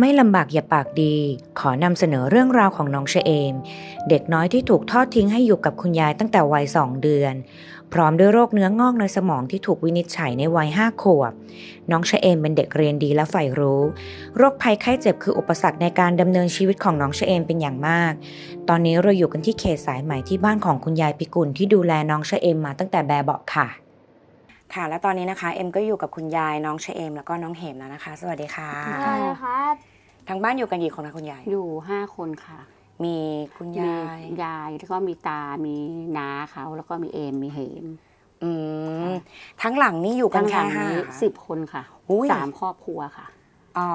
ไม่ลำบากอย่าปากดี ขอนำเสนอเรื่องราวของน้องเชเอม เด็กน้อยที่ถูกทอดทิ้งให้อยู่กับคุณยายตั้งแต่วัยสองเดือน พร้อมด้วยโรคเนื้องอกในสมองที่ถูกวินิจฉัยในวัยห้าขวบ น้องเชเอมเป็นเด็กเรียนดีและใฝ่รู้ โรคภัยไข้เจ็บคืออุปสรรคในการดำเนินชีวิตของน้องเชเอมเป็นอย่างมาก ตอนนี้เราอยู่กันที่เขตสายไหมที่บ้านของคุณยายปิกุลที่ดูแลน้องเชเอมมาตั้งแต่แบบเบาะค่ะค่ะ และตอนนี้นะคะ เอ็มก็อยู่กับคุณยายน้องเชเอม แล้วก็น้องเหมแล้วนะคะ สวัสดีค่ะใช่ครับ ทางบ้านอยู่กันกี่คนคะคุณยาย อยู่ห้าคนค่ะ มีคุณมียายยายแล้วก็มีตา มีน้าเขาแล้วก็มีเอมมีเหมอืมทั้งหลังนี่อยู่กันทั้งหแค่ลังห้า นี้สิบคนค่ะอุ้ย สามครอบครัวค่ะอ๋อ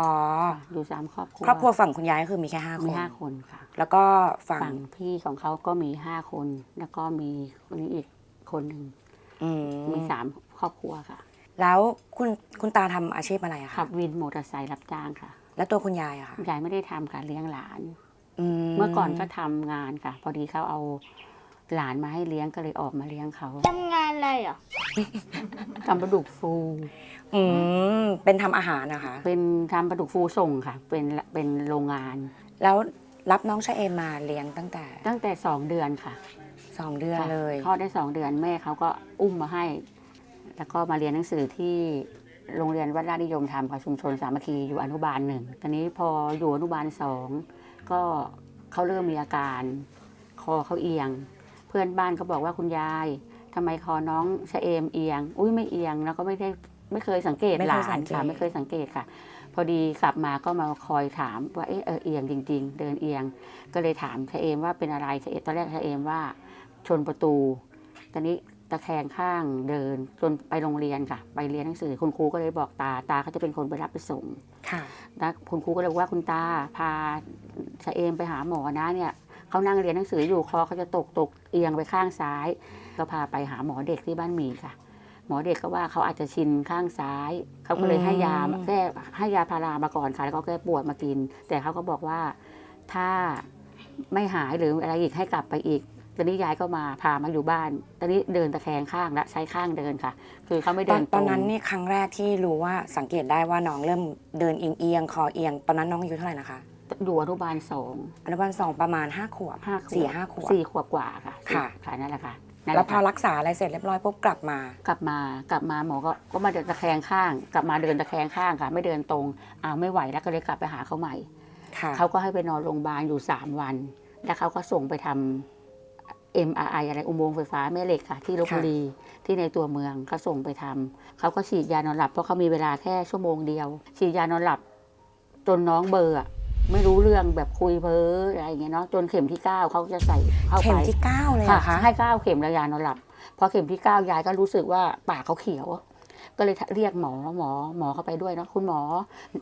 อยู่สามครอบครัวครอบครัวฝั่งคุณยายก็คือมีแค่ห้าคมีน ห้าคนค่ะ แล้วก็ฝั่งฝั่งพี่ของเขาก็มีห้าคน แล้วก็มีคนนี้อีกคนหนึ่งอืมีสามครอบครัวค่ะแล้วคุณคุณตาทำอาชีพอะไรอะขัคะบวินมอเตอร์ไซค์รับจ้างค่ะ แล้วตัวคุณยายอะคะยายไม่ได้ทำค่ะเลี้ยงหลานอืมเมื่อก่อนก็ทำงานค่ะ พอดีเขาเอาหลานมาให้เลี้ยงก็เลยออกมาเลี้ยงเขาทำงานอะไรอะทำปลาดุกฟู อืมเป็นทำอาหารนะคะ เป็นทำปลาดุกฟูส่งค่ะ เป็นเป็นโรงงาน แล้วรับน้องชะเอมมาเลี้ยงตั้งแต่ ตั้งแต่สองเดือนค่ะสองเดือนค่ะเลยคลอดได้สองเดือนแม่เขาก็อุ้มมาให้ แล้วก็มาเรียนหนังสือที่ โรงเรียนวัดราชนิยมธรรมกับชุมชนสามัคคีอยู่อนุบาลหนึ่งตอนนี้พออยู่อนุบาลสองก็เขาเริ่มมีอาการ คอเขาเอียง เพื่อนบ้านเขาบอกว่าคุณยายทำไมคอน้องชะเอมเอียง อุ้ยไม่เอียงแล้วก็ไม่ได้ไม่เคยสังเกตไม่หเคลายสันงเกตค่ะไม่เคยสังเกตค่ะ พอดีกลับมาก็มาคอยถามว่าเออเออเอียงจริง ๆ เดินเอียง ก็เลยถามชะเอมว่าเป็นอะไรชะเอมตอนแรกชะเอมว่าชนประตู ตอนนี้ตะแคงข้างเดินจนไปโรงเรียนค่ะ ไปเรียนหนังสือคุณครูก็เลยบอกตาตาเขาจะเป็นคนไปรับไปส่งค่ะแล้วคุณครูก็เลยบอกว่าคุณตาพาชะเอมไปหาหมอนะเนี่ยเขานั่งเรียนหนังสืออยู่คอเขาจะตกตกเอียงไปข้างซ้าย ก็พาไปหาหมอเด็กที่บ้านหมีค่ะ หมอเด็กก็ว่าเขาอาจจะชินข้างซ้าย เขาก็เลยให้ยาอืมแก้ให้ยาพารามาก่อนค่ะแล้วก็แก้ปวดมากิน แต่เขาก็บอกว่าถ้าไม่หายหรืออะไรอีกให้กลับไปอีก ตอนนี้ยายก็มาพามาอยู่บ้าน ตอนนี้เดินตะแคงข้างและใช้ข้างเดินค่ะ คือเขาไม่ตเดิอนนตอนรงนั้นนี่ครั้งแรกที่รู้ว่าสังเกตได้ว่าน้องเริ่มเดินเอียงเอียงๆคอเอียง ตอนนั้นน้องอายุเท่าไหร่นะคะอยู่อนุบาลสองอนุบาลสองประมาณห้าขวบห้าขวบสี่ห้าขวบ สี่ขวบกว่าค่ะค่ะ ค่ะนั่นแหละค่ะนั่นหแล้ละวพอค่ะรักษาอะไรเสร็จเรียบร้อยปุ๊บกลับมา กลับมากลับมาหมอก็ก็มาเดินตะแคงข้าง กลับมาเดินตะแคงข้างค่ะ ไม่เดินตรงอ้าวไม่ไหวแล้วก็เลยกลับไปหาเขาใหม่ค่ะ เขาก็ให้ไปนอนโรงพยาบาลอยู่3วัน แล้วเขาก็ส่งไปทำ MRI อะไรอุโมงค์ไฟฟ้าแม่เหล็กค่ะ ที่ลบบุรีที่ในตัวเมืองเขาส่งไปทำเขาก็ฉีดยานอนหลับเพราะเขามีเวลาแค่ชั่วโมงเดียว ฉีดยานอนหลับ จนน้องเบลอร์อะไม่รู้เรื่องแบบคุยเพ้ออะไรอย่างเงี้ยเนาะจนเข็มที่เก้าเขาจะใส่เข้าเข็ไปมที่เก้าเลยเหรอค่ะคะให้เก้าเข็มแล้วยานอนหลับพอเข็มที่เก้ายายก็รู้สึกว่าปากเขาเขียว ก็เลยเรียกหมอหมอหมอเข้าไปด้วยเนาะคุณหมอ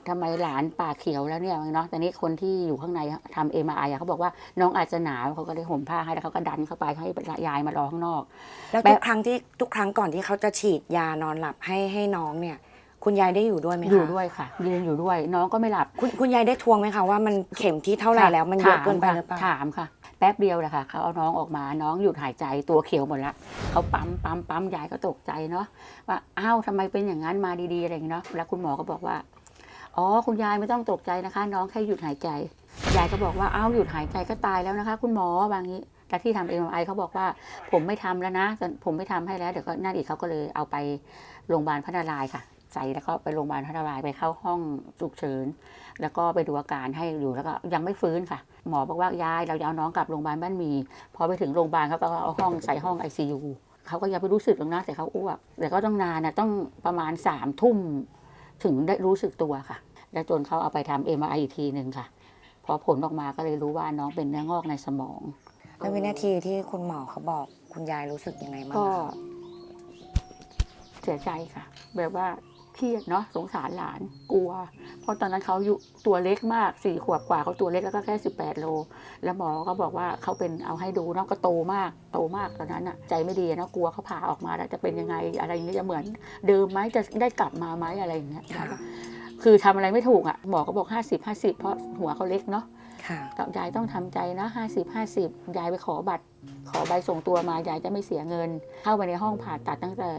ทำไมหลานปากเขียวแล้วเนี่ยเนาะแต่นี้คนที่อยู่ข้างในทำเอ็มไอเขาบอกว่าน้องอาจจะหนาวเขาก็เลยห่มผ้าให้แล้วเขาก็ดันเข้าไปให้ยายมารอข้างนอก แล้วแป๊ทุบกครั้งที่ทุกครั้งก่อนที่เขาจะฉีดยานอนหลับให้ให้น้องเนี่ยคุณยายได้อยู่ด้วยไหมคะ อยู่ด้วยค่ะยืนอยู่ด้วย น้องก็ไม่หลับ คุณคุณยายได้ทวงไหมคะว่ามันเข็มที่เท่าไหร่แล้วมันเยอะเกินไปหรือเปล่า ถามค่ะแป๊บเดียวแหละค่ะเขาเอาน้องออกมาน้องหยุดหายใจตัวเขียวหมดละเขาปั๊มปั๊มปั๊มยายก็ตกใจเนาะว่าอ้าวทำไมเป็นอย่างนั้นมาดีๆอะไรอย่างเงี้ยเนาะแล้วคุณหมอก็บอกว่าอ๋อคุณยายไม่ต้องตกใจนะคะ น้องแค่หยุดหายใจยายก็บอกว่าอ้าวหยุดหายใจก็ตายแล้วนะคะ คุณหมอบางนี้แต่ที่ทำเอ็มไอเขาบอกว่า ผมไม่ทำแล้วนะ ผมไม่ทำให้แล้วเดี๋ยวก็นั่นอีกเขาก็เลยเอาไปโรงพยาบาลพระนารายค่ะ ใส่แล้วก็ไปโรงพยาบาลพระนารายณ์ไปเข้าห้องฉุกเฉินแล้วก็ไปดูอาการให้อยู่แล้วก็ยังไม่ฟื้นค่ะ หมอบอกว่ายายเราจะเอาน้องกลับโรงพยาบาลบ้านหมีพอไปถึงโรงพยาบาลเขาก็เอาห้องใส่ห้องไอซียูเขาก็ยังไม่รู้สึกหรอกนะแต่เขาอ้วกแต่ก็ต้องนานนะต้องประมาณสามทุ่มถึงได้รู้สึกตัวค่ะ แล้วจนเขาเอาไปทำเอ็มไออีกทีหนึ่งค่ะ พอผลออกมาก็เลยรู้ว่าน้องเป็นเนื้องอกในสมอง แล้ววินาทีที่คุณหมอเขาบอกคุณยายรู้สึกยังไงบ้างก็ คะ เสียใจค่ะ แบบว่า เครียดเนาะสงสารหลานกลัว เพราะตอนนั้นเขาอยู่ตัวเล็กมากสี่ขวบกว่าเขาตัวเล็กแล้วก็แค่สิบแปดโล แล้วหมอก็บอกว่าเขาเป็นเอาให้ดูเนาะก็โตมากโตมากตอนนั้นอะใจไม่ดีเนาะกลัวเขาผ่าออกมาแล้วจะเป็นยังไงอะไรอย่างเงี้ยจะเหมือนเดิมไหมจะได้กลับมาไหมอะไรอย่างเงี้ยค่ะคือทำอะไรไม่ถูกอะหมอก็บอกห้าสิบห้าสิบเพราะหัวเขาเล็กเนาะค่ะกับยายต้องทำใจนะห้าสิบห้าสิบยายไปขอบัตร ขอใบส่งตัวมายายจะไม่เสียเงิน เข้าไปในห้องผ่าตัดตั้งแต่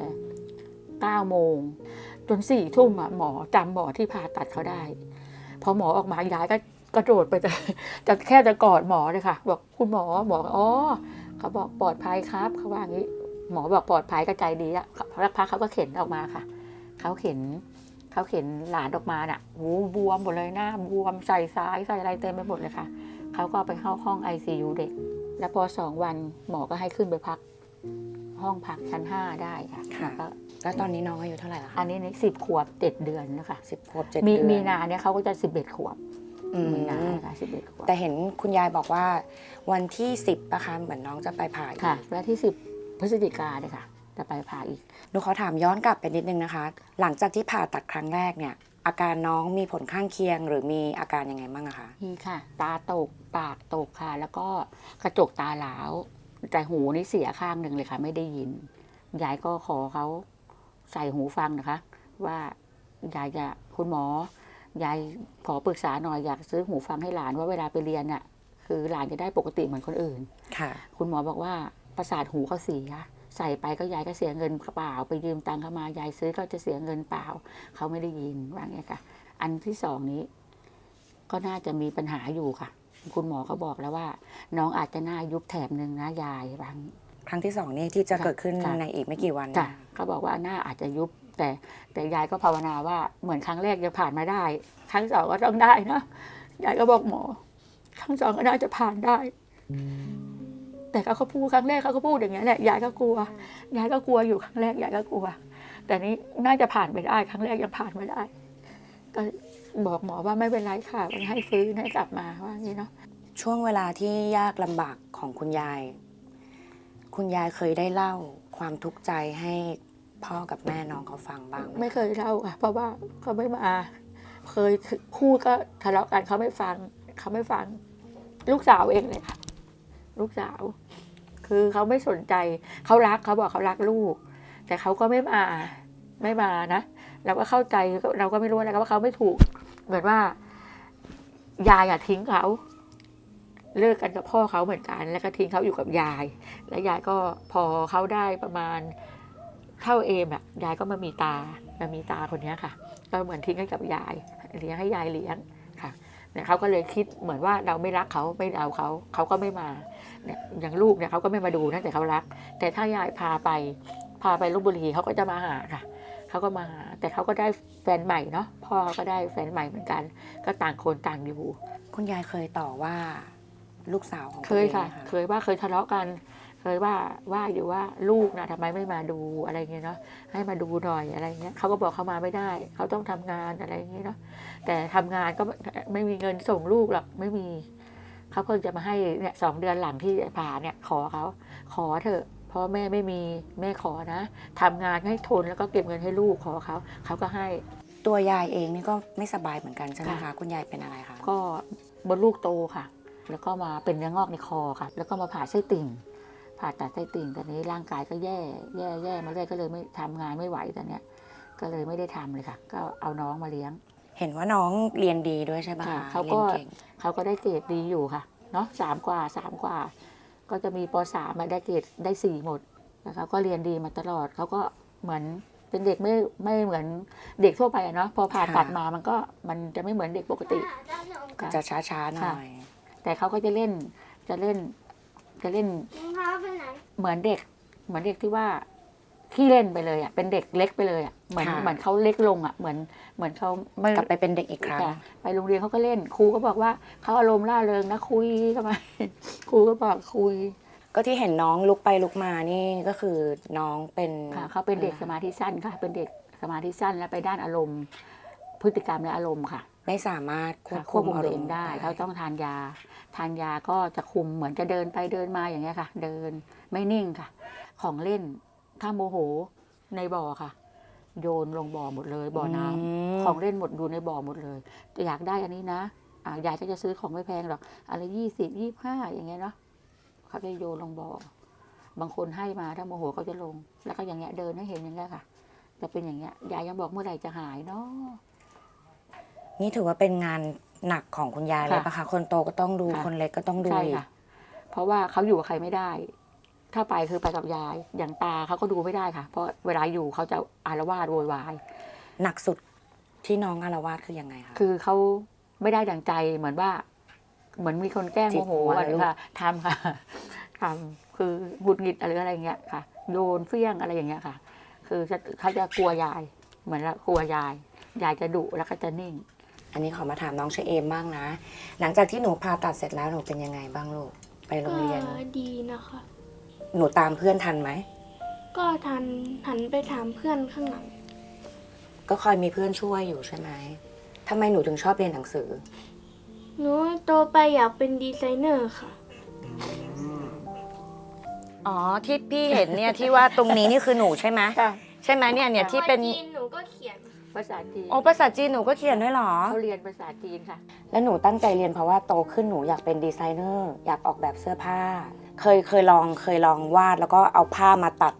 เก้าโมง จนสี่ทุ่มอะหมอจำหมอที่ผ่าตัดเขาได้ พอหมอออกมายายก็กระโดดไปจะจะแค่จะกอดหมอเลยค่ะ บอกคุณหมอหมออ๋อเขาบอกปลอดภัยครับเขาว่างี้ หมอบอกปลอดภัยก็ใจดีอะสักพักเขาก็เข็นออกมาค่ะเขาเข็นเขาเข็นหลานออกมาน่ะหูบวมหมดเลยหน้าบวมใส่ซ้ายใส่อะไรเต็มไปหมดเลยค่ะเขาก็เอาไปเข้าห้อง ICU เด็ก แล้วพอสองวันหมอก็ให้ขึ้นไปพัก ห้องพักชั้นห้าได้ค่ะค่ะก็ แล้วตอนนี้น้องอายุเท่าไหร่ละอัคะนนี้นี่สิบขวบเจ็ดเดือนนะคะสิบขวบเจ็ดมีเดือนมีนาเนี่ยเขาก็จะสิบเอ็ดขวบอืมมีนาค่ะสิบเอ็ดขวบแต่เห็นคุณยายบอกว่า วันที่สิบนะคะเหมือนน้องจะไปผ่าอีกค่ะแล้วที่สิบพฤศจิกาเนี่ยค่ะจะไปผ่าอีกหนูขอถามย้อนกลับไปนิดนึงนะคะ หลังจากที่ผ่าตัดครั้งแรกเนี่ย อาการน้องมีผลข้างเคียง หรือมีอาการยังไงบ้างอะคะนี่ค่ะ ตาตกปากตกค่ะ แล้วก็กระจกตาหลาวแต่หูนี่เสียข้างหนึ่งเลยค่ะ ไม่ได้ยินยายก็ขอเขา ใส่หูฟังนะคะ ว่ายายจะคุณหมอยายขอปรึกษาหน่อยอยากซื้อหูฟังให้หลานว่าเวลาไปเรียนน่ะคือหลานจะได้ปกติเหมือนคนอื่น ค่ะ คุณหมอบอกว่าประสาทหูเขาเสียใส่ไปก็ยายก็เสียเงินเปล่า ไปยืมตังค์เขามายายซื้อก็จะเสียเงินเปล่า เขาไม่ได้ยินว่าไงค่ะ อันที่สองนี้ ก็น่าจะมีปัญหาอยู่ค่ะ คุณหมอก็บอกแล้วว่า น้องอาจจะหน้ายุบแถบหนึ่งนะยายบาง ครั้งที่สองนี่ที่จะค่ะเกิดขึ้นค่ะในอีกไม่กี่วันค่ะเขาบอกว่าหน้าอาจจะยุบแต่แต่ยายก็ภาวนาว่าเหมือนครั้งแรกยังผ่านมาได้ ครั้งสองก็ต้องได้นะยายก็บอกหมอ ครั้งสองก็น่าจะผ่านได้ แต่เขาก็พูดครั้งแรกเขาก็พูดอย่างเงี้ยแหละยายก็กลัวยายก็กลัวอยู่ครั้งแรกยายก็กลัว แต่นี้น่าจะผ่านไปได้ครั้งแรกยังผ่านไม่ได้ ก็บอกหมอว่าไม่เป็นไรค่ะมันให้ฟื้นให้กลับมาว่าอย่างนี้เนาะช่วงเวลาที่ยากลำบากของคุณยาย คุณยายเคยได้เล่าความทุกข์ใจให้พ่อกับแม่น้องเขาฟังบ้างไหมไม่เคยเล่าค่ะเพราะว่าเขาไม่มา เคยพูดก็ทะเลาะกันเขาไม่ฟังเขาไม่ฟัง ลูกสาวเองเลยค่ะ ลูกสาว คือเขาไม่สนใจเขารักเขาบอกเขารักลูก แต่เขาก็ไม่มาไม่มานะเราก็เข้าใจเราก็ไม่รู้อะไรว่าเขาไม่ถูก เหมือนว่ายายอะทิ้งเขา เลิกกันกับพ่อเขาเหมือนกัน แล้วก็ทิ้งเขาอยู่กับยาย แล้วยายก็พอเขาได้ประมาณเท่าเอมอะยายก็มามีตามามีตาคนนี้ค่ะ ก็เหมือนทิ้งให้กับยายเลี้ยงให้ยายเลี้ยงค่ะเนี่ยเขาก็เลยคิดเหมือนว่าเราไม่รักเขาไม่เอาเขาเขาก็ไม่มาเนี่ยอย่างลูกเนี่ยเขาก็ไม่มาดูนะแต่เขารัก แต่ถ้ายายพาไปพาไปลบบุรีเขาก็จะมาหาค่ะเขาก็มาหาแต่เขาก็ได้แฟนใหม่เนาะพ่อเขาก็ได้แฟนใหม่เหมือนกัน ก็ต่างคนต่างอยู่ คุณยายเคยต่อว่า ลูกสาวของเคตัวยเองค่ะไหมเคยว่าเคยทะเลาะกัน เคยว่าว่าอยู่ว่าลูกนะทำไมไม่มาดูอะไรเงี้ยเนาะให้มาดูหน่อยอะไรเงี้ยเขาก็บอกเขามาไม่ได้ เขาต้องทำงานอะไรเงี้ยเนาะแต่ทำงานก็ไม่ไม่มีเงินส่งลูกหรอกไม่มีเขาเพิ่งจะมาให้เนี่ยสองเดือนหลังที่ผ่าเนี่ยขอเขาขอเถอะเพราะแม่ไม่มีแม่ขอนะทำงานให้ทนแล้วก็เก็บเงินให้ลูกขอเขาเขาก็ให้ตัวยายเองนี่ก็ไม่สบายเหมือนกันใช่ไหมคะค่ะคุณยายเป็นอะไรคะก็บนลูกโตค่ะ แล้วก็มาเป็นเนื้องอกในคอค่ะ แล้วก็มาผ่าไส้ติ่ง ผ่าตัดไส้ติ่งตอนนี้ร่างกายก็แย่แย่แย่มาเรื่อยก็เลยไม่ทำงานไม่ไหวตอนเนี้ยก็เลยไม่ได้ทำเลยค่ะ ก็เอาน้องมาเลี้ยง เห็นว่าน้องเรียนดีด้วยใช่ไหมค่ะคะเขาก็เรียนเก่งเขาก็ได้เกรดดีอยู่ค่ะเนาะสามกว่าสามกว่า ก็จะมีปสามมาได้เกรดได้สี่หมดแล้วเขาก็เรียนดีมาตลอดเขาก็เหมือนเป็นเด็กไม่ไม่เหมือนเด็กทั่วไปอะเนาะพอผ่าตัดมามันก็มันจะไม่เหมือนเด็กปกติค่ะจะช้าๆหน่อย แต่เขาก็จะเล่นจะเล่น จะเล่นรองเท้าไปไหนเหมือนเด็ก เหมือนเด็กที่ว่าขี้เล่นไปเลยอะเป็นเด็กเล็กไปเลยอะเหมือนค่ะเหมือนเขาเล็กลงอะเหมือนเหมือนเขาไม่กลับไปเป็นเด็กอีกครั้งจ้ะไปโรงเรียนเขาก็เล่นครูก็บอกว่าเขาอารมณ์ร่าเริงนะคุยเข้ามาครูก็บอกคุย ก็ที่เห็นน้องลุกไปลุกมานี่ก็คือน้องเป็นค่ะเขาเป็นเด็กสมาธิสั้นค่ะเป็นเด็กสมาธิสั้นและไปด้านอารมณ์ พฤติกรรมและอารมณ์ค่ะ ไม่สามารถควค่ะบควบคุคุมมอาตัรวเอมงณ์ได้ได้ เขาต้องทานยา ทานยาก็จะคุมเหมือนจะเดินไปเดินมาอย่างเงี้ยค่ะ เดินไม่นิ่งค่ะ ของเล่นถ้าโมโหในบ่อค่ะ โยนลงบ่อหมดเลยบ่อน้ำ ม ของเล่นหมดอยู่ในบ่อหมดเลยอยากได้อันนี้นะอ่ายายก็จะซื้อของไม่แพงหรอกอะไรยี่สิบยี่ห้าอย่างเงี้ยเนาะเขาจะโยนลงบ่อบางคนให้มาถ้าโมโหเขาจะลง แล้วก็อย่างเงี้ยเดินให้เห็นอย่างเงี้ยค่ะ จะเป็นอย่างเงี้ยยายยังบอกเมื่อไหร่จะหายเนาะ นี่ถือว่าเป็นงานหนักของคุณยายเลยค่ะปะคะ คนโตก็ต้องดูค่ะ คนเล็กก็ต้องดูใช่อีกค่ะ เพราะว่าเขาอยู่กับใครไม่ได้ ถ้าไปคือไปกับยาย อย่างตาเขาก็ดูไม่ได้ค่ะ เพราะเวลาอยู่เขาจะอารวาสโวยวาย หนักสุดที่น้องอารวาสคือยังไงคะ คือเขาไม่ได้ดังใจเหมือนว่า เหมือนมีคนแกล้งจิโมกโหหัวอะไรเหรอลูก ค่ะทำค่ะทำคือหงุดหงิดอะไรอะไรเงี้ยค่ะโยนเฟี้ยงอะไรอย่างเงี้ยค่ะ คือจะเขาจะกลัวยาย เหมือนละกลัวยาย ยายจะดุแล้วก็จะนิ่ง อันนี้ขอมาถามน้องเชเอมบ้างนะ หลังจากที่หนูผ่าตัดเสร็จแล้วหนูเป็นยังไงบ้างลูก ไปโรงเรียน ก็ดีนะคะ หนูตามเพื่อนทันไหม ก็ทันหันไปถามเพื่อนข้างหลัง ก็คอยมีเพื่อนช่วยอยู่ใช่ไหมทำไมหนูถึงชอบเรียนหนังสือ หนูโตไปอยากเป็นดีไซเนอร์ค่ะ อ๋อที่พี่เห็นเนี่ยที่ว่าตรงนี้นี่คือหนูใช่ไหมค่ะใช่ไหมเนี่ยเนี่ยที่เป็น จีนหนูก็เขียน ภาษาจีนโอ้ภาษาจีนหนูก็เขียนด้วยเหรอ เขาเรียนภาษาจีนค่ะ แล้วหนูตั้งใจเรียนเพราะว่าโตขึ้นหนูอยากเป็นดีไซเนอร์อยากออกแบบเสื้อผ้า เคยเคยลองเคยลองวาดแล้วก็เอาผ้ามาตัด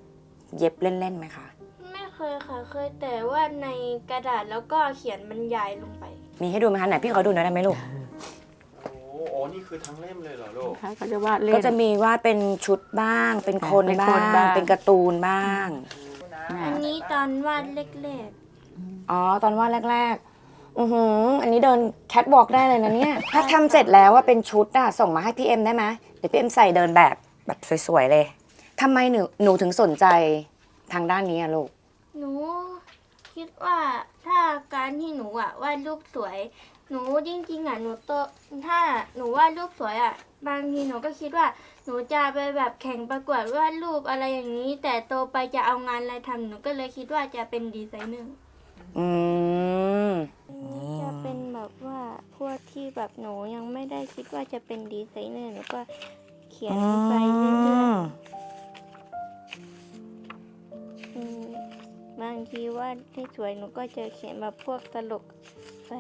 เย็บเล่นๆไหมคะ ไม่เคยค่ะ เคยแต่ว่าในกระดาษแล้วก็เขียนบรรยายลงไป มีให้ดูไหมคะไหนพี่ขอดูหน่อยได้ไหมลูก โอ้โหนี่คือทั้งเล่มเลยเหรอลูกเขาจะวาดเล่น ก็จะมีวาดเป็นชุดบ้าง เป็นคนเป็นบ้าคนงบ้าง เป็นการ์ตูนบ้าง อันนี้ตอนวาดเล็ก อ๋อ ตอนวาดแรก ๆ อือหือ อันนี้เดินแคทวอล์กได้เลยนะเนี่ย ถ้าทำเสร็จแล้วว่าเป็นชุดอะส่งมาให้พี่เอ็มได้ไหมเดี๋ยวพี่เอ็มใส่เดินแบบแบบสวยๆเลยทำไมหนูหนูถึงสนใจทางด้านนี้อะลูกๆหนูคิดว่าถ้าการที่หนูอะวาดรูปสวย หนูจริงๆอะหนูโตถ้าหนูวาดรูปสวยอะบางทีหนูก็คิดว่า หนูจะไปแบบแข่งประกวดวาดรูปอะไรอย่างนี้ แต่โตไปจะเอางานอะไรทำหนูก็เลยคิดว่าจะเป็นดีไซเนอร์ อืม จะเป็นแบบว่าพวกที่แบบหนูยังไม่ได้คิดว่าจะเป็นดีไซเนอร์หนูก็เขียนไปเรื่อยๆอืมบางทีว่าที่สวยหนูก็จะเขียนแบบพวกตลกไป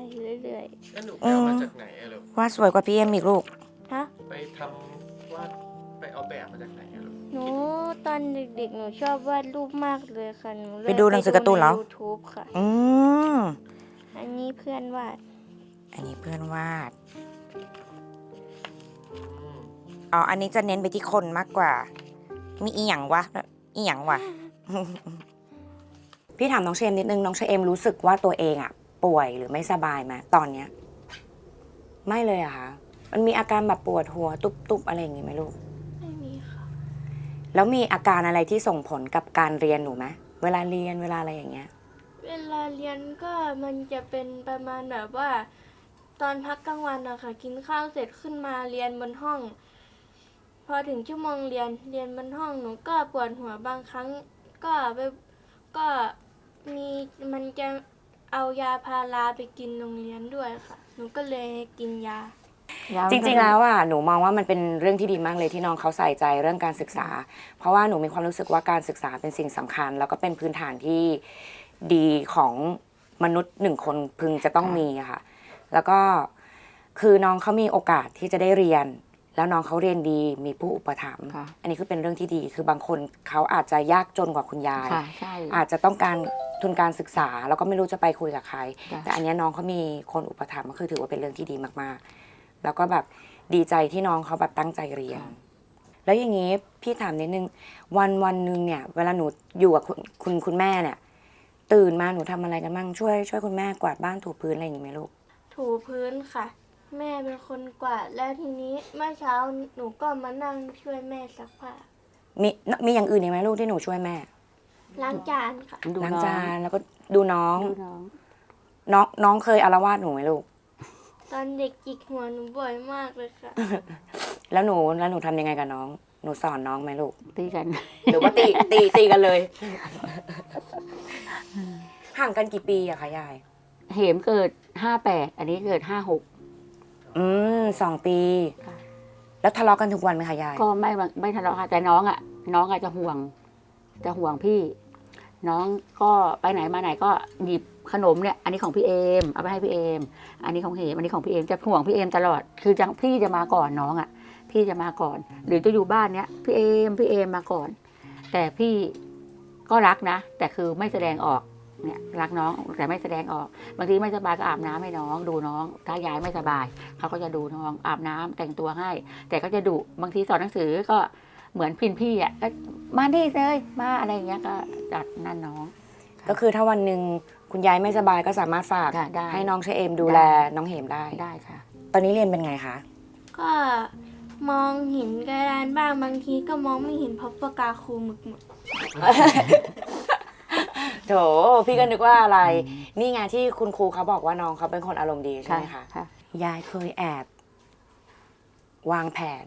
เรื่อยแล้วหนูไปเอามาจากไหนอะลูกวาดสวยกว่าพี่เอ็มอีกลูก ๆ ฮะ ไปทำวาดไปเอาแบบมาจากไหนอะลูก หนูตอนเด็กๆ หนูชอบวาดรูปมากเลยค่ะหนูเลยไปดูหนังสือการ์ตูนเหรอยูทูบค่ะ อืม อันนี้เพื่อนวาดอันนี้เพื่อนวาดอืมอ๋อ อันนี้จะเน้นไปที่คนมากกว่า มีอีหยังวะ อีหยังวะ พี่ถามน้องเชมนิดนึง น้องเชมรู้สึกว่าตัวเองอะป่วยหรือไม่สบายไหมตอนเนี้ย ไม่เลยอะคะมันมีอาการแบบปวดหัว ตุบๆ อะไรอย่างงี้ไหมลูกไม่มีค่ะ แล้วมีอาการอะไรที่ส่งผลกับการเรียนหนูไหมเวลาเรียนเวลาอะไรอย่างเงี้ย เวลาเรียนก็มันจะเป็นประมาณแบบว่า ตอนพักกลางวันอะค่ะ กินข้าวเสร็จขึ้นมาเรียนบนห้อง พอถึงชั่วโมงเรียนเรียนบนห้องหนูก็ปวดหัวบางครั้ง ก็ไปก็มีมันจะเอายาพาราไปกินโรงเรียนด้วยค่ะ หนูก็เลยกินยา จริงๆแล้วอะหนูมองว่ามันเป็นเรื่องที่ดีมากเลยที่น้องเขาใส่ใจเรื่องการศึกษา เพราะว่าหนูมีความรู้สึกว่าการศึกษาเป็นสิ่งสำคัญ แล้วก็เป็นพื้นฐานที่ดีของมนุษย์หนึ่งคนพึงจะต้องมีอะค่ะ แล้วก็คือน้องเขามีโอกาสที่จะได้เรียน แล้วน้องเขาเรียนดีมีผู้อุปถัมภ์ค่ะ อันนี้คือเป็นเรื่องที่ดี คือบางคนเขาอาจจะยากจนกว่าคุณยาย ค่ะใช่ อาจจะต้องการทุนการศึกษา แล้วก็ไม่รู้จะไปคุยกับใคร จ้ะ แต่อันเนี้ยน้องเขามีคนอุปถัมภ์ก็คือถือว่าเป็นเรื่องที่ดีมากๆ แล้วก็แบบดีใจที่น้องเขาแบบตั้งใจเรียน แล้วอย่างนี้พี่ถามนิดนึงวันวันหนึ่งเนี่ย เวลาหนูอยู่กับคุณคุณคุณแม่เนี่ย ตื่นมาหนูทำอะไรกันบ้างช่วย ช่วยคุณแม่กวาดบ้านถูพื้นอะไรอย่างนี้ไหมลูกถูพื้นค่ะ แม่เป็นคนกวาดแล้วทีนี้เมื่อเช้าหนูก็มานั่งช่วยแม่ซักผ้ามีมีอย่างอื่นอีกไหมลูกที่หนูช่วยแม่ล้างจานค่ะ ดูล้างน้องจานแล้วก็ดูน้อง ดูน้อง น้องน้องเคยอารวาสหนูไหมลูก ตอนเด็กจิกหัวหนูบ่อยมากเลยค่ะ แล้วหนูแล้วหนูทำยังไงกับน้อง หนูสอนน้องไหมลูก ตีกัน หรือว่าตี ตีตีกันเลย ห่างกันกี่ปีอะคะยาย เหมเกิดห้าแปดอันนี้เกิดห้าหก อืมสองปี ค่ะ แล้วทะเลาะกันทุกวันไหมคะยาย ก็ไม่ไม่ทะเลาะค่ะแต่น้องอะ น้องอาจจะห่วง จะห่วงพี่ น้องก็ไปไหนมาไหนก็หยิบ ขนมเนี่ยอันนี้ของพี่เอมเอาไปให้พี่เอม อันนี้ของเหมอันนี้ของพี่เอมจะห่วงพี่เอมตลอด คือจะพี่จะมาก่อนน้องอะ พี่จะมาก่อน หรือจะอยู่บ้านเนี้ยพี่เอมพี่เอมมาก่อน แต่พี่ก็รักนะ แต่คือไม่แสดงออกเนี่ยรักน้องแต่ไม่แสดงออก บางทีไม่สบายก็อาบน้ำให้น้อง ดูน้อง ถ้ายายไม่สบายเขาก็จะดูน้องอาบน้ำแต่งตัวให้ แต่ก็จะดุบางทีสอนหนังสือก็เหมือนพินพี่อะก็มาดิเลยมาอะไรอย่างเงี้ยก็จัดนั่นน้อง ก็คือถ้าวันหนึ่ง คุณยายไม่สบายก็สามารถฝากค่ะได้ให้น้องเชเอมดูแลได้ น้องเหมได้ ได้ค่ะ ตอนนี้เรียนเป็นไงคะ ก็มองเห็นกระดานบ้างบางทีก็มองไม่เห็นเพราะปากกาครูหมึกหมด โถพี่ก็นึกว่าอะไร นี่ไงที่คุณครูเขาบอกว่าน้องเขาเป็นคนอารมณ์ดีใช่ไหมคะ ค่ะ ยายเคยแอบ วางแผน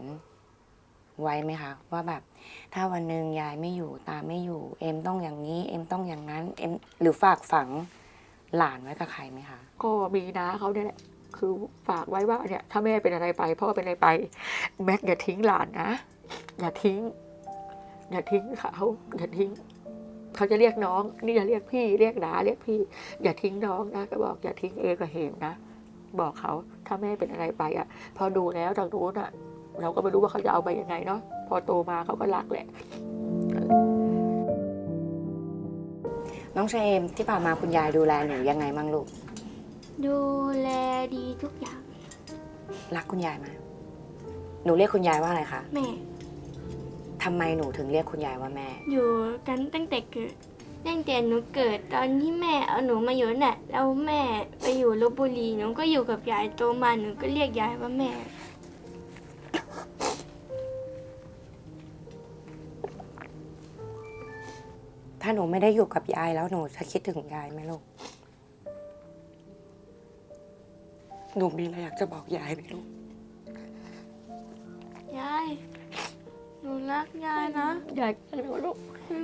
ไว้ไหมคะ ว่าแบบ ถ้าวันหนึ่งยายไม่อยู่ตาไม่อยู่ เอ็มต้องอย่างนี้ เอ็มต้องอย่างนั้น เอ็มหรือฝากฝังหลานไว้กับใครไหมคะ ก็มีน้าเขาเนี่ยแหละ คือฝากไว้ว่าเนี่ยถ้าแม่เป็นอะไรไปพ่อเป็นอะไรไป แม็กอย่าทิ้งหลานนะอย่าทิ้ง อย่าทิ้งเขาอย่าทิ้งเขาจะเรียกน้อง นี่จะเรียกพี่เรียกนาเรียกพี่ อย่าทิ้งน้องนะก็บอกอย่าทิ้งเอกับเหมนะบอกเขาถ้าแม่เป็นอะไรไปอะ พอดูแล้วทางนู้นอะ เราก็ไม่รู้ว่าเขาจะเอาไปยังไงเนาะพอโตมาเขาก็รักแหละ น้องเชเอมที่ผ่านมาคุณยายดูแลหนูยังไงมั่งลูก ดูแลดีทุกอย่าง รักคุณยายไหมหนูเรียกคุณยายว่าอะไรคะแม่ ทำไมหนูถึงเรียกคุณยายว่าแม่ อยู่กันตั้งแต่เกิดตั้งแต่หนูเกิดตอนที่แม่เอาหนูมาอยู่น่ะแล้วแม่ไปอยู่ลบบุรีหนูก็อยู่กับยายโตมาหนูก็เรียกยายว่าแม่ ถ้าหนูไม่ได้อยู่กับยายแล้วหนูจะคิดถึงยายไหมลูก หนูมีอะไรอยากจะบอกยายไหมลูก ยาย หนูรักยายนะอยากให้ลูก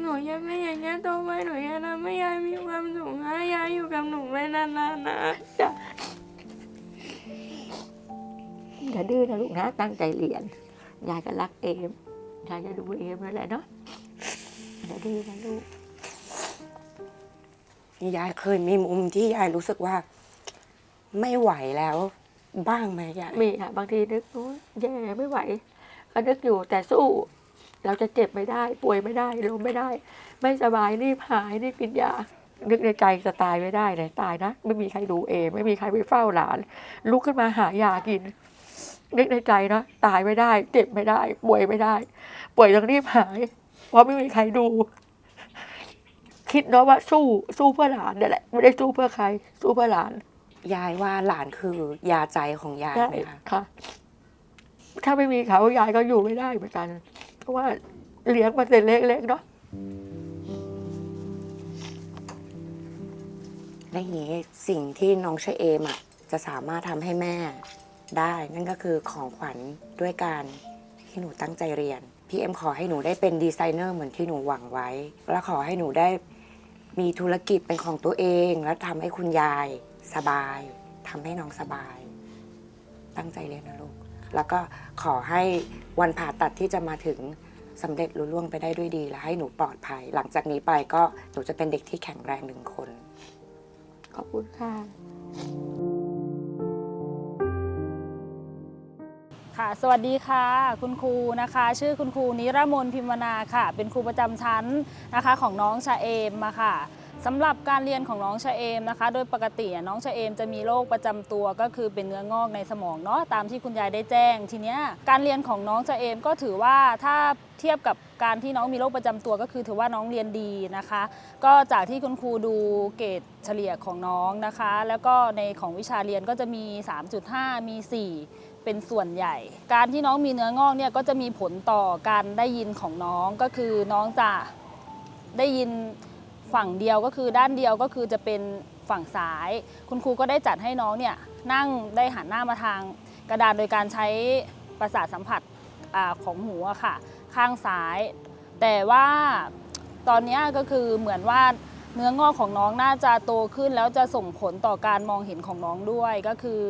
หนูยังไม่อย่างนี้ยโตไปหนูยังทำให้ยายมีความสุขนะยายอยู่กับหนูไว้นานๆนะจ้ะอย่าดื้อนะลูกนะตั้งใจเรียนยายก็รักเอมยายจะดูเอมนั่นแหละเนาะอย่าดื้อนะลูก ยายเคยมีมุมที่ยายรู้สึกว่า ไม่ไหวแล้วบ้างไหมยายมีค่ะบางทีนึกโอ๊ยแย่ไม่ไหว ก็นึกอยู่แต่สู้ เราจะเจ็บไม่ได้ ป่วยไม่ได้ล้มไม่ได้ ไม่สบายรีบหายรีบกินยานึกในใจจะตายไม่ได้เลยตายนะไม่มีใครดูเองไม่มีใครไปเฝ้าหลาน ลุกขึ้นมาหายากิน นึกในใจนะตายไม่ได้ เจ็บไม่ได้ ป่วยไม่ได้ ป่วยต้องรีบหาย เพราะไม่มีใครดู คิดเนาะว่าสู้สู้เพื่อหลานเนี่ยแหละไม่ได้สู้เพื่อใคร สู้เพื่อหลาน ยายว่าหลานคือยาใจของยายได้ไหมคะค่ะ ถ้าไม่มีเขายายก็อยู่ไม่ได้เหมือนกัน เพราะว่าเลี้ยงมาแต่เล็กๆเนาะและอย่างนี้สิ่งที่น้องเชเอมอะจะสามารถทำให้แม่ได้นั่นก็คือของขวัญด้วยการที่หนูตั้งใจเรียน พี่เอ็มขอให้หนูได้เป็นดีไซเนอร์เหมือนที่หนูหวังไว้ และขอให้หนูได้ มีธุรกิจเป็นของตัวเอง แล้วทำให้คุณยายสบายทำให้น้องสบาย ตั้งใจเรียนนะลูก แล้วก็ขอให้วันผ่าตัดที่จะมาถึงสำเร็จลุล่วงไปได้ด้วยดี และให้หนูปลอดภัย หลังจากนี้ไปก็หนูจะเป็นเด็กที่แข็งแรงหนึ่งคน ขอบคุณค่ะ ค่ะ สวัสดีค่ะ คุณครูนะคะ ชื่อคุณครูนิรมนพิมวนาค่ะ เป็นครูประจำชั้นนะคะของน้องชาเอมมาค่ะสำหรับการเรียนของน้องชาเอมนะคะ โดยปกติน้องชาเอมจะมีโรคประจำตัวก็คือเป็นเนื้องอกในสมองเนาะตามที่คุณยายได้แจ้ง ทีเนี้ยการเรียนของน้องชาเอมก็ถือว่าถ้าเทียบกับการที่น้องมีโรคประจำตัวก็คือถือว่าน้องเรียนดีนะคะ ก็จากที่คุณครูดูเกรดเฉลี่ยของน้องนะคะ แล้วก็ในของวิชาเรียนก็จะมี 3.5 มี 4 เป็นส่วนใหญ่ การที่น้องมีเนื้องอกเนี่ยก็จะมีผลต่อการได้ยินของน้องก็คือน้องจะได้ยินฝั่งเดียวก็คือด้านเดียวก็คือจะเป็นฝั่งซ้าย คุณครูก็ได้จัดให้น้องเนี่ยนั่งได้หันหน้ามาทางกระดานโดยการใช้ประสาทสัมผัสอของหูอะค่ะ ข้างซ้าย แต่ว่าตอนนี้ก็คือเหมือนว่าเนื้องอกของน้องน่าจะโตขึ้นแล้วจะส่งผลต่อการมองเห็นของน้องด้วยก็คือ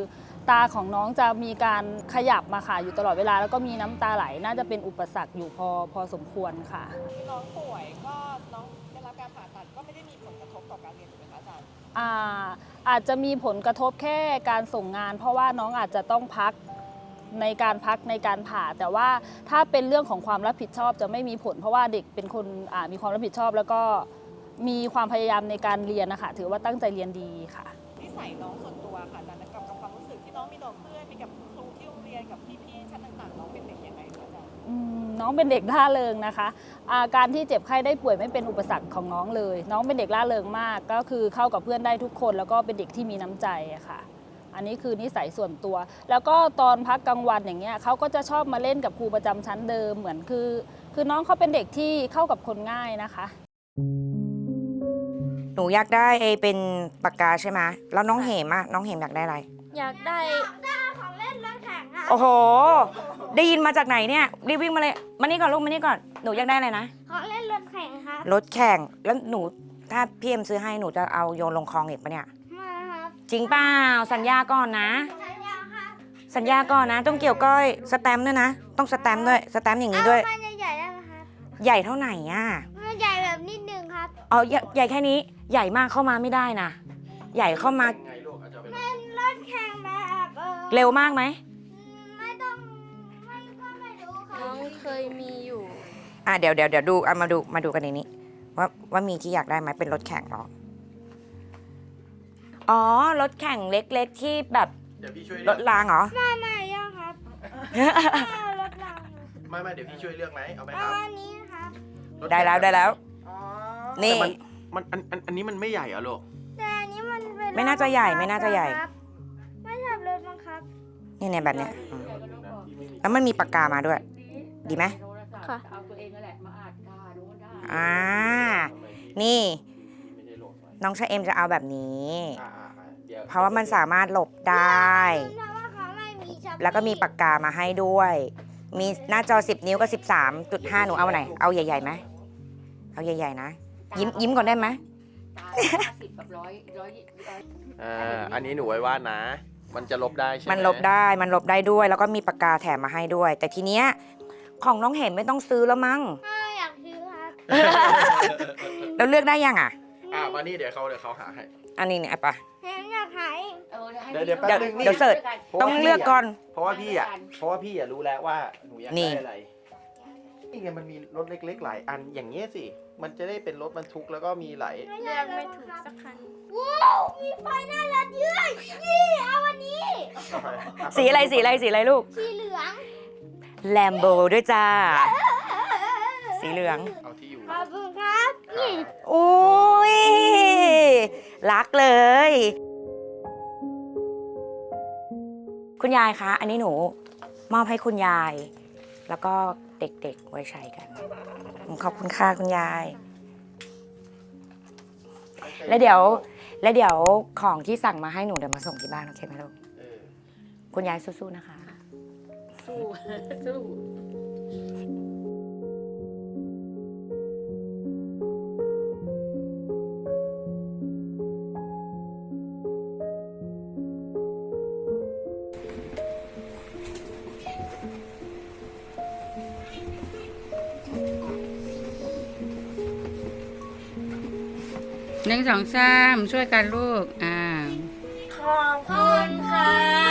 ตาของน้องจะมีการขยับมาค่ะอยู่ตลอดเวลา แล้วก็มีน้ำตาไหลน่าจะเป็นอุปสรรคอยู่พอพอสมควรค่ะคือน้องป่วยก็น้องได้รับการผ่าตัดก็ไม่ได้มีผลกระทบต่อการเรียนถูกไหมคะอาจารย์อ่าอาจจะมีผลกระทบแค่การส่งงาน เพราะว่าน้องอาจจะต้องพักในการพักในการผ่า แต่ว่าถ้าเป็นเรื่องของความรับผิดชอบจะไม่มีผล เพราะว่าเด็กเป็นคนอ่ามีความรับผิดชอบ แล้วก็มีความพยายามในการเรียนนะคะถือว่าตั้งใจเรียนดีค่ะ นิสัยน้องส่วนตัวค่ะอาจารย์ น้องเป็นเด็กยังไงคะอาจารย์อืมน้องเป็นเด็กร่าเริงนะคะอาการที่เจ็บไข้ได้ป่วยไม่เป็นอุปสรรคของน้องเลย น้องเป็นเด็กร่าเริงมาก ก็คือเข้ากับเพื่อนได้ทุกคน แล้วก็เป็นเด็กที่มีน้ำใจอะค่ะ อันนี้คือนิสัยส่วนตัว แล้วก็ตอนพักกลางวันอย่างเงี้ยเขาก็จะชอบมาเล่นกับครูประจำชั้นเดิมเหมือนคือ คือน้องเขาเป็นเด็กที่เข้ากับคนง่ายนะคะหนูอยากได้ไอเป็นปากกาใช่ไหมแล้วน้องเหมอะน้องเหมอยากได้อะไร อยากได้ของเล่นรถแข่งค่ะโอ้โห ได้ยินมาจากไหนเนี่ยรีบวิ่งมาเลยมานี่ก่อนลูกมานี่ก่อนหนูอยากได้อะไรนะของเล่นรถแข่งครับรถแข่งแล้วหนูถ้าพี่เอ็มซื้อให้หนูจะเอาโยนลงคลองอีกปะเนี่ย มาครับจริงเปล่าสัญญาก่อนนะ สัญญาครับสัญญาก่อนนะ ต้องเกี่ยวก้อยสแตมป์ด้วยนะ ต้องสแตมป์ด้วยสแตมป์อย่างนี้ด้วย เอาคันใหญ่ๆได้ไหมครับใหญ่เท่าไหนอะมันใหญ่แบบนิดนึงครับอ๋อใหญ่ใหญ่แค่นี้ใหญ่มากเข้ามาไม่ได้นะใหญ่เข้ามา ไงลูกอาจจะไปลงเป็นรถแข่งแบบเออเร็วมากไหมไม่ ยมีอยู่ อะเดี๋ยวเดี๋ยวเดี๋ยวดูเอามาดูมาดูกันในนี้ ว่าว่ามีที่อยากได้ไหมเป็นรถแข่งเหรอ อ๋อรถแข่งเล็ก ๆ ที่แบบเดี๋ยวพี่ช่วยรเลือถกรางเหรอไม่ไม่ยังครับเอารถรางไม่ไม่เดี๋ยวพี่ช่วยเลือกไหมเอาไหมคเอารับอันนี้นะครับรถได้แล้วได้แล้ว อ๋อนี่ แต่มันมันอันอันอันนี้มันไม่ใหญ่เหรอลูกแต่อันนี้มันเป็นรถไม่น่าจะใหญ่บังคับไม่น่าจะใหญ่ ครับไม่ใช่รถบังคับ เนี่ยเนี่ยแบบเนี้ยอืมแล้วมันมีปากกามาด้วย ดีไหมค่ะเอาตัวเองนั่นแหละมาอ่านด่าโน้นด่าอ่า นี่ไม่ได้โหลดไว้น้องชาเอ็มจะเอาแบบนี้อ่าอ่าอ่าดี๋ยเพราะว่ามันสามารถหลบได้เพราะว่าเขาไม่มีช็อปปี้แล้วก็มีปากกามาให้ด้วย มีหน้าจอ 10 นิ้วกับ13.5 หนูเอาไหน เอาใหญ่ๆไหมเอาใหญ่ๆนะ ยิ้มยิ้มก่อนได้ไหมตายห้าสิบกับร้อยร้อยร้อยอ่าอันนี้หนูไว้วาดนะมันจะลบได้ใช่ไหมมันลบได้ มันลบได้ด้วย แล้วก็มีปากกาแถมมาให้ด้วย แต่ทีเนี้ย ของน้องเห็นไม่ต้องซื้อแล้วมั้ง อ้าวอยากซื้อครับแล้วเลือกได้ยังอะ อ่ามานี่เดี๋ยวเขาเดี๋ยวเขาหาให้ อันนี้เนี่ยเอาไปะ เห็นอยากขายเออให้เดี๋ยวเดี๋ยวเดี๋ยวแป๊บนึงนี่ เดี๋ยวเสิร์ช ต้องเลือกก่อน เพราะว่าพี่อะ เพราะว่าพี่อะรู้แล้วว่าหนูอยากนี่ ได้อะไรนี่ไงมันมีรถเล็กๆหลายอันอย่างเงี้ยสิ มันจะได้เป็นรถบรรทุกแล้วก็มีหลายเลือกไม่ถูกสักคันว้าวมีไฟหน้ารถเยอะนี่เอาอันนี้ สีอะไรสีอะไรสีอะไรลูก สีเหลือง แลมโบด้วยจ้า สีเหลือง เอาที่อยู่ ขอบคุณครับนี่อุ้ย รักเลย คุณยายคะ อันนี้หนู มอบให้คุณยาย แล้วก็เด็กๆ ไว้ใช้กัน ขอบคุณค่ะคุณยาย แล้วเดี๋ยว แล้วเดี๋ยวของที่สั่งมาให้หนูเดี๋ยวมาส่งที่บ้านโอเคไหมลูกเออคุณยายสู้ๆนะคะ สู้ สู้หนึ่งสองสามช่วยกันลูก อ่า ขอบคุณค่ะ